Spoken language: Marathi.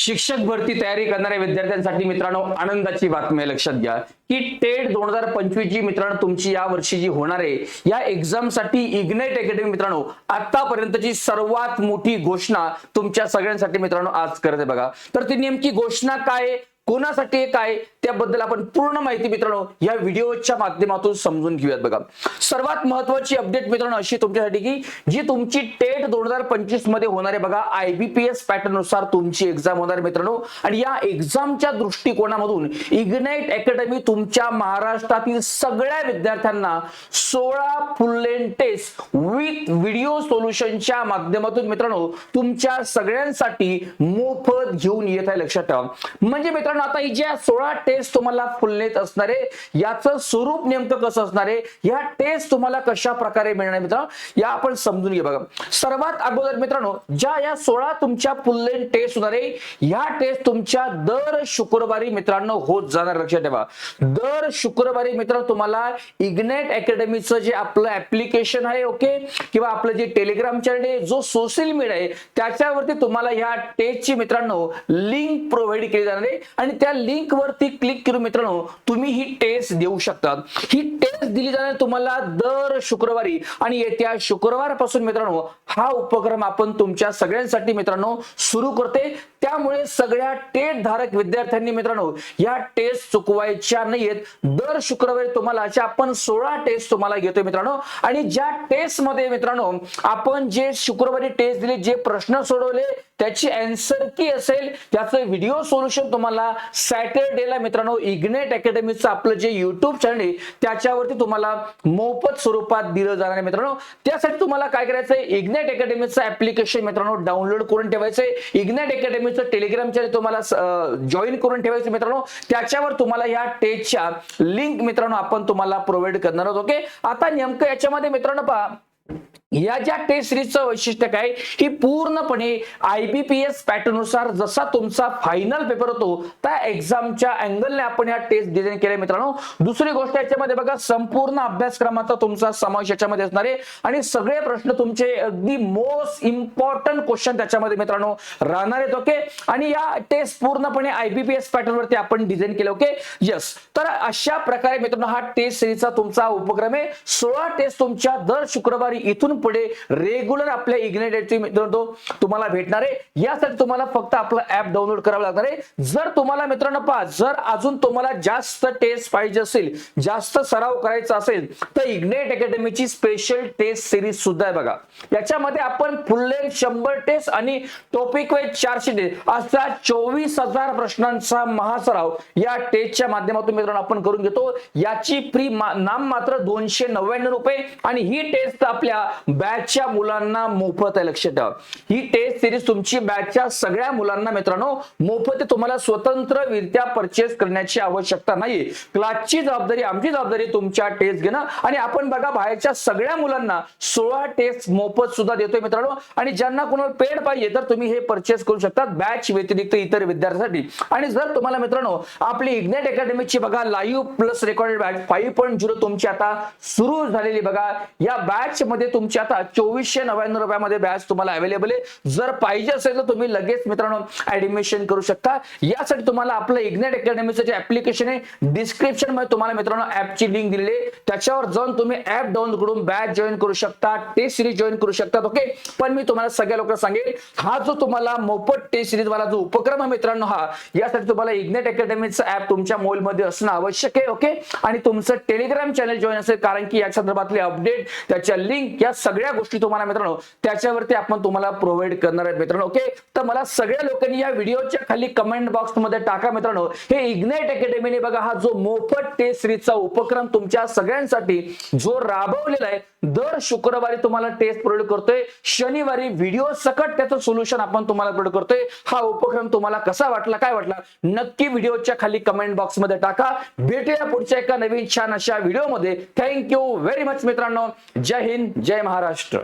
शिक्षक भरती तयारी करणाऱ्या विद्यार्थ्यांसाठी मित्रांनो आनंदाची बातमी लक्षात घ्या. की टेट दोन हजार पंचवीस जी मित्रांनो तुमची या वर्षी जी होणार आहे या एक्झामसाठी इग्नाइट अकॅडमी मित्रांनो आतापर्यंतची सर्वात मोठी घोषणा तुमच्या सगळ्यांसाठी मित्रांनो आज करत आहे बघा. तर ती नेमकी घोषणा काय कोणासाठी काय त्याबद्दल आपण पूर्ण माहिती मित्रांनो या व्हिडिओच्या माध्यमातून समजून घेऊयात बघा. सर्वात महत्वाची अपडेट मित्रांनो अशी तुमच्यासाठी की जी तुमची टेट दोन हजार पंचवीसमध्ये होणार आहे बघा. आयबीपीएस पॅटर्ननुसार तुमची एक्झाम होणार आहे मित्रांनो. आणि या एक्झामच्या दृष्टिकोनामधून इग्नाइट अकॅडमी तुमच्या महाराष्ट्रातील सगळ्या विद्यार्थ्यांना सोळा full length test with video सोल्युशनच्या माध्यमातून मित्रांनो तुमच्या सगळ्यांसाठी मोफत घेऊन येत आहे लक्षात ठेवा. म्हणजे मित्रांनो आता ही ज्या सोळा टेस्ट तुम्हाला फुलनेत असणार आहे याचं स्वरूप नेमकं कसं असणार आहे या टेस्ट तुम्हाला कशा प्रकारे मिळणार मित्र मित्रांनो या आपण समजून घे बघा. सर्वात अगोदर मित्रांनो ज्या या सोळा तुमच्या फुल टेस्ट होणार आहे ह्या टेस्ट तुमच्या दर शुक्रवारी मित्रांनो होत जाणार. लक्षात ठेवा. दर शुक्रवारी मित्रांनो तुम्हाला इग्नेट अकॅडमीचं जे आपलं ऍप्लिकेशन आहे ओके किंवा आपलं जे टेलिग्राम चॅनल आहे जो सोशल मीडिया आहे त्याच्यावरती तुम्हाला ह्या टेस्टची मित्रांनो लिंक प्रोव्हाइड केली जाणार आहे. आणि त्या लिंक वरती क्लिक करून मित्रांनो तुम्ही ही टेस्ट देऊ शकता. ही टेस्ट दिली जाणार तुम्हाला दर शुक्रवारी. आणि येत्या शुक्रवारपासून मित्रांनो हा उपक्रम आपण तुमच्या सगळ्यांसाठी मित्रांनो सुरू करते. त्यामुळे सगळ्या टेट धारक विद्यार्थ्यांनी मित्रांनो या टेस्ट चुकवायच्या नाहीयेत. दर शुक्रवारी तुम्हाला अशा आपण सोळा टेस्ट तुम्हाला घेतोय मित्रांनो. आणि ज्या टेस्टमध्ये मित्रांनो आपण जे शुक्रवारी टेस्ट दिली जे प्रश्न सोडवले त्याची अँसर की असेल त्याचं व्हिडिओ सोल्युशन तुम्हाला सॅटरडेला मित्रांनो इग्नेट अकॅडमीचं आपलं जे युट्यूब चॅनल आहे त्याच्यावरती तुम्हाला मोफत स्वरूपात दिलं जाणार आहे मित्रांनो. त्यासाठी तुम्हाला काय करायचंय? इग्नेट अकॅडमीचं ऍप्लिकेशन मित्रांनो डाउनलोड करून ठेवायचंय. इग्नेट अकॅडमीचं टेलिग्राम चॅनल तुम्हाला जॉईन करून ठेवायचं मित्रांनो. त्याच्यावर तुम्हाला या टेजच्या लिंक मित्रांनो आपण तुम्हाला प्रोव्हाइड करणार आहोत ओके आता नेमकं याच्यामध्ये मित्रांनो पहा या ज्या टेस्ट सिरीजचं वैशिष्ट्य काय? ही पूर्णपणे आयबीपीएस एसनुसार जसा तुमचा फायनल पेपर होतो त्या एक्झामच्या अँगलने आपण या टेस्ट डिझाईन केल्या मित्रांनो. दुसरी गोष्ट याच्यामध्ये बघा संपूर्ण अभ्यासक्रमाचा तुमचा समावेश याच्यामध्ये असणार आहे. आणि सगळे प्रश्न तुमचे अगदी मोस्ट इम्पॉर्टंट क्वेश्चन त्याच्यामध्ये मित्रांनो राहणार आहेत ओके आणि या टेस्ट पूर्णपणे आयबीपीएस पॅटर्न वरती आपण डिझाईन केलं ओके यस तर अशा प्रकारे मित्रांनो हा टेस्ट सिरीजचा तुमचा उपक्रम आहे. सोळा टेस्ट तुमच्या दर शुक्रवारी इथून पुढे रेग्युलर आपल्या इग्नेट मित्रांनो तुम्हाला भेटणार आहे. यासाठी तुम्हाला फक्त आपलं ऍप डाउनलोड करावं लागणार आहे. जर तुम्हाला मित्रांनो पहा जर अजून तुम्हाला जास्त टेस्ट पाहिजे असेल जास्त सराव करायचा असेल तर इग्नेट अकॅडमीची स्पेशल टेस्ट सिरीज सुद्धा आहे बघा. याच्यामध्ये आपण फुल लेंथ शंभर टेस्ट आणि टॉपिक वाईज चारशे टेस्ट असा चोवीस हजार प्रश्नांचा महासराव या टेस्टच्या माध्यमातून मित्रांनो आपण करून घेतो. याची फ्री नाम मात्र दोनशे नव्याण्णव रुपये आणि ही टेस्ट आपल्या बॅचच्या मुलांना मोफत आहे लक्षात ठेवा. ही टेस्ट सिरीज तुमची बॅचच्या सगळ्या मुलांना मित्रांनो मोफत तुम्हाला तुम्हाला स्वतंत्ररित्या परचेस करण्याची आवश्यकता नाहीये. क्लासची जबाबदारी आमची जबाबदारी तुमच्या टेस्ट घेणं. आणि आपण बघा बाहेरच्या सगळ्या मुलांना सोळा टेस्ट मोफत सुद्धा देतोय मित्रांनो. आणि ज्यांना कोणाला पेड पाहिजे तर तुम्ही हे परचेस करू शकता बॅच व्यतिरिक्त इतर विद्यार्थ्यांसाठी. आणि जर तुम्हाला मित्रांनो आपली इग्नेट अकॅडमीची बघा live plus recorded batch five point zero तुमची आता सुरू झालेली बघा. या बॅच मध्ये तुमची आता चोवीसशे नव्याण्णव रुपयामध्ये बॅच तुम्हाला अवेलेबल आहे. जर पाहिजे असेल तर तुम्ही लगेच मित्रांनो ऍडमिशन करू शकता. यासाठी तुम्हाला आपलं इग्नेट अकॅडमीचं जे ऍप्लिकेशन आहे डिस्क्रिप्शनमध्ये तुम्हाला मित्रांनो ऍपची लिंक दिलेली आहे. त्याच्यावर जाऊन तुम्ही ऍप डाऊनलोड करून बॅच जॉईन करू शकता टेस्ट सिरीज जॉईन करू शकता ओके पण मी तुम्हाला सगळ्या लोकांना सांगेल हा जो तुम्हाला मोफत टेस्ट सिरीज वाला जो उपक्रम आहे मित्रांनो हा यासाठी तुम्हाला इग्नेट अकॅडमीचं ऍप तुमच्या मोबाईल असणं आवश्यक आहे ओके आणि तुमचं टेलिग्राम चॅनल जॉईन असेल कारण की या संदर्भातले अपडेट त्याच्या लिंक या सगळ्या गोष्टी तुम्हाला मित्रांनो त्याच्यावरती आपण तुम्हाला प्रोव्हाइड करणार आहेत मित्रांनो ओके तर मला सगळ्या लोकांनी या व्हिडिओच्या खाली कमेंट बॉक्समध्ये टाका मित्रांनो. हे इग्नाइट अकॅडमीने बघा हा जो मोफत टेस्ट सिरीजचा उपक्रम तुमच्या सगळ्यांसाठी जो राबवलेला आहे दर शुक्रवारी तुम्हाला टेस्ट प्रोव्हाइड करतोय. शनिवारी व्हिडिओ सकट त्याचं सोल्युशन आपण तुम्हाला प्रोव्हाइड करतोय. हा उपक्रम तुम्हाला कसा वाटला काय वाटला? नक्की व्हिडिओच्या खाली कमेंट बॉक्समध्ये टाका. भेटूया पुढच्या एका नवीन छान अशा व्हिडिओमध्ये थँक्यू व्हेरी मच मित्रांनो. जय हिंद जय महाराष्ट्र.